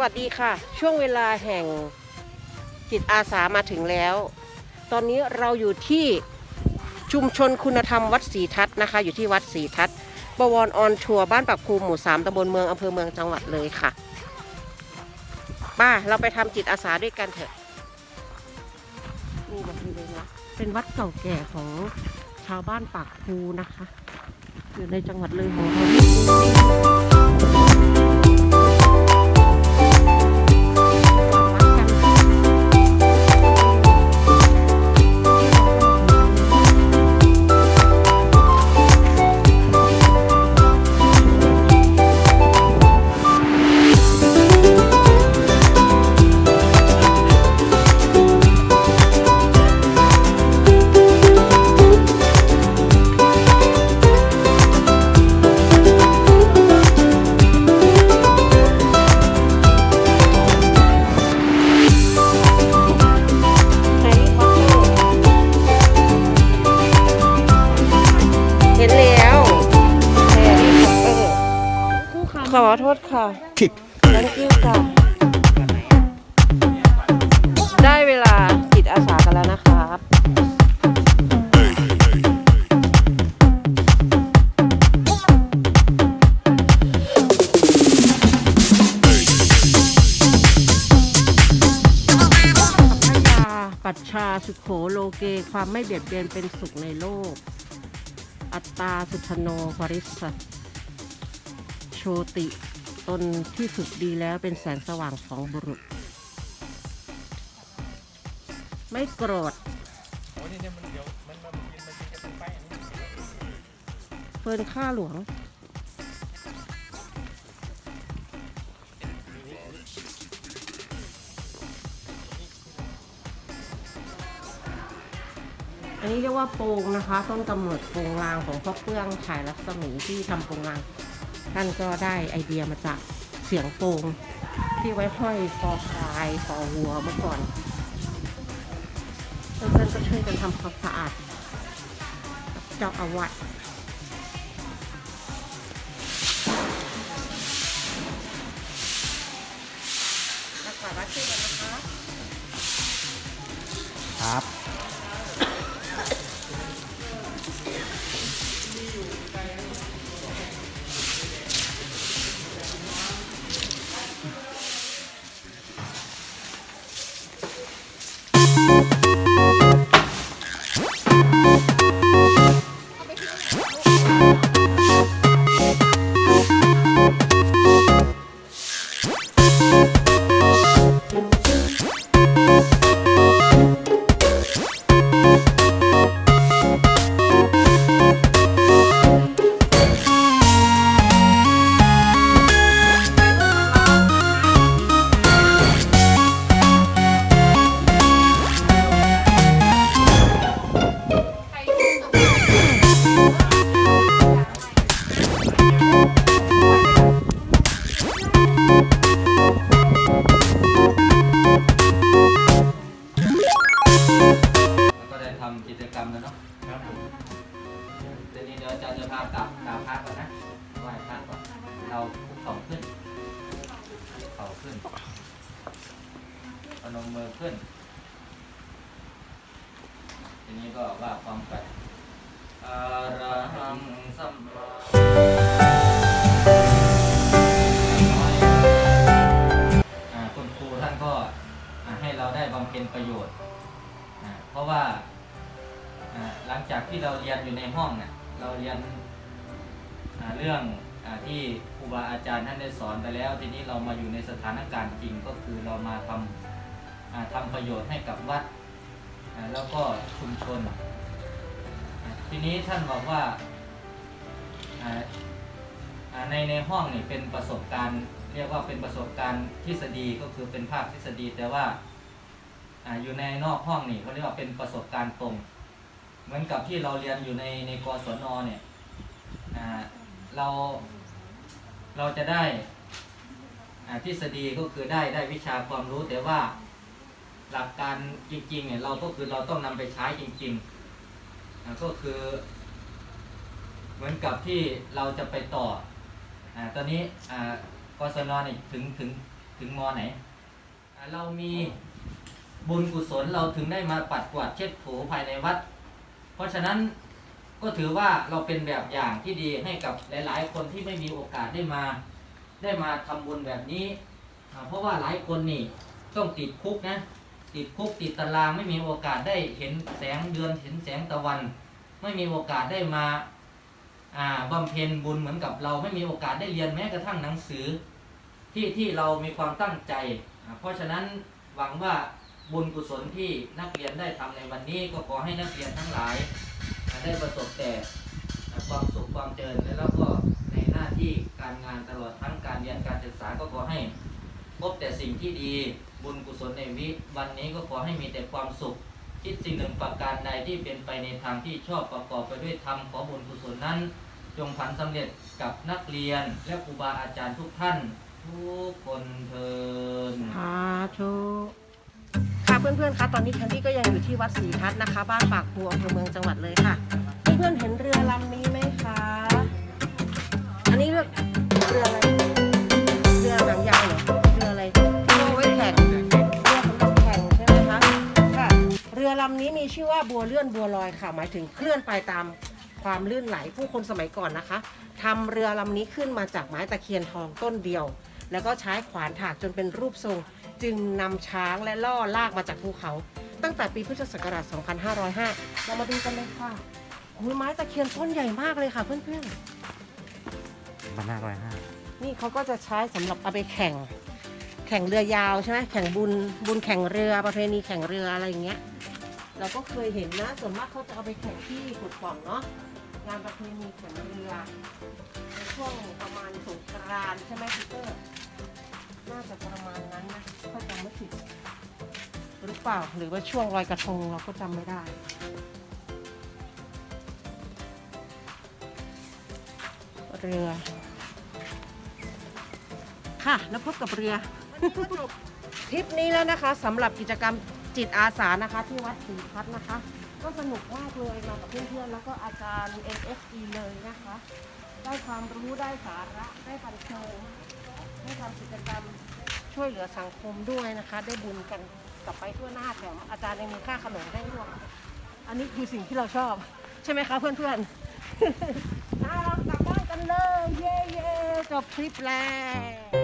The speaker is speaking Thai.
วัสดีค่ะ ช่วงเวลาแห่งจิตอาสามาถึงแล้ว ตอนนี้เราอยู่ที่ชุมชนคุณธรรมวัดศรีทัศน์นะคะ อยู่ที่วัดศรีทัศน์บวรออนชัวร์บ้านปักภูมหมู่สามตำบลเมืองอำเภอเมืองจังหวัดเลยค่ะป้าเราไปทำจิตอาสาด้วยกันเถอะนี่แบบนี้เลยนะเป็นวัดเก่าแก่ของชาวบ้านปากภูนะคะ อยู่ในจังหวัดเลยของเรา ปัชชาสุขโขโลเกความไม่เบียดเบียนเป็นสุขในโลก อัตตาสุพโนปริสัทโชติตนที่ฝึกดีแล้วเป็นแสงสว่างของบุรุษ ไม่โกรธเฟิร์นข้าหลวง อันนี้เรียกว่าโปงนะคะ ต้นกำเนิดโปงลางของพ่อเฟื่องฉายรัศมีที่ทำโปงลาง ท่านก็ได้ไอเดียมาจากเสียงโปงที่ไว้ห้อยคอควายคอวัวเมื่อก่อนเพื่อนๆก็ช่วยกันทำความสะอาดกับเจ้าอาวาสรักษาวัดช่วยกันนะคะ ครับ แล้วก็ได้ทำกิจกรรมแล้วเนาะครับผมทีนี้เดี๋ยวอาจารย์จะพากราบกราบพระก่อนนะไหว้พระก่อนเราคุกเข่าขึ้นเข่าขึ้นพนมมือขึ้น ทีนี้ก็ว่าความกันอะระหังสัมมา ให้เราได้บำเพ็ญประโยชน์ เพราะว่าหลังจากที่เราเรียนอยู่ในห้องเนี่ยเราเรียนเรื่องอที่ครูบาอาจารย์ท่านได้สอนไปแล้ว ทีนี้เรามาอยู่ในสถานการณ์จริงก็คือเรามาทำทำประโยชน์ให้กับวัดแล้วก็ชุมชน ทีนี้ท่านบอกว่าอ่าอ่าในในห้องนี่เป็นประสบการณ์ เรียกว่าเป็นประสบการณ์ทฤษฎีก็คือเป็นภาคทฤษฎีแต่ว่าออยู่ในนอกห้องนี่เขาเรียกว่าเป็นประสบการณ์ตรง เหมือนกับที่เราเรียนอยู่ในในกศนเนี่ยเราเราจะได้ทฤษฎีก็คือได้ได้วิชาความรู้แต่ว่าหลักการจริงๆเนี่ยเราก็คือเราต้องนำไปใช้จริงๆก็คือ เหมือนกับที่เราจะไปต่ออตอนนี้อ่า กศนนี่ถึงถึงถึงมไหนอ่าเรามีบุญกุศลเราถึงได้มาปัดกวาดเช็ดถูภายในวัด เพราะฉะนั้นก็ถือว่าเราเป็นแบบอย่างที่ดีให้กับหลาย ๆ คนที่ไม่มีโอกาสได้มา ได้มาทำบุญแบบนี้อ่าเพราะว่าหลายคนนี่ต้องติดคุกนะติดคุกติดตารางไม่มีโอกาสได้เห็นแสงเดือนเห็นแสงตะวัน ไม่มีโอกาสได้มาอ่า บำเพ็ญบุญเหมือนกับเราไม่มีโอกาสได้เรียนแม้กระทั่งหนังสือ ที่ที่เรามีความตั้งใจ เพราะฉะนั้นหวังว่าบุญกุศลที่นักเรียนได้ทำในวันนี้ก็ขอให้นักเรียนทั้งหลาย ได้ประสบแต่ความสุขความเจริญแล้วก็ในหน้าที่การงานตลอดทั้งการเรียนการศึกษาก็ขอให้พบแต่สิ่งที่ดีบุญกุศลในวิวันนี้ก็ขอให้มีแต่ความสุข คิดสิ่งหนึ่งประการใดที่เป็นไปในทางที่ชอบประกอบไปด้วยธรรมขอบุญกุศลนั้น จงผันสำเร็จกับนักเรียนและครูบาอาจารย์ทุกท่าน ทุกคนเทินสาธุค่ะเพื่อนๆคะตอนนี้แคนดี้ก็ยังอยู่ที่วัดศรีทัศน์นะคะ บ้านปากภูอำเภอเมืองจังหวัดเลยค่ะ เพื่อนๆเห็นเรือลำนี้ไหมคะ อันนี้เรียกเรืออะไร ชื่อว่าบัวเลื่อนบัวลอยค่ะ หมายถึงเคลื่อนไปตามความลื่นไหลผู้คนสมัยก่อนนะคะทำเรือลำนี้ขึ้นมาจากไม้ตะเคียนทองต้นเดียว แล้วก็ใช้ขวานถากจนเป็นรูปทรง จึงนำช้างและล่อลากมาจากภูเขา ตั้งแต่ปีพุทธศักราช 2505 เรามาดูกันเลยค่ะโอ้ยไม้ตะเคียนต้นใหญ่มากเลยค่ะเพื่อนๆบ้านห้าร้อยห้านี่เขาก็จะใช้สำหรับเอาไปแข่ง แข่งเรือยาวใช่ไหมแข่งบุญบุญแข่งเรือประเพณีแข่งเรืออะไรอย่างเงี้ย เราก็เคยเห็นนะ ส่วนมากเขาจะเอาไปแข่งที่ขุดป่องเนาะงานประเพณีแข่งเรือในช่วงประมาณสงกรานต์ใช่ไหมพีเตอร์น่าจะประมาณนั้นนะถ้าจำไม่ผิดหรือเปล่าหรือว่าช่วงลอยกระทงเราก็จำไม่ได้เรือ ค่ะ แล้วพบกับเรือ ทริปนี้แล้วนะคะสำหรับกิจกรรม จิตอาสานะคะ ที่วัดศรีพัฒน์นะคะ ก็สนุกมากเลยมากับเพื่อนๆแล้วก็อาจารย์ NSE เลยนะคะ ได้ความรู้ได้สาระได้บันเทิงได้ทำกิจกรรมช่วยเหลือสังคมด้วยนะคะ ได้บุญกันกลับไปทั่วหน้าแถมอาจารย์ยังมีค่าขนมให้ด้วยอันนี้คือสิ่งที่เราชอบ ใช่ไหมคะเพื่อนๆเอากลับบ้านกันเลย เย้เย้จบทริปแล้ว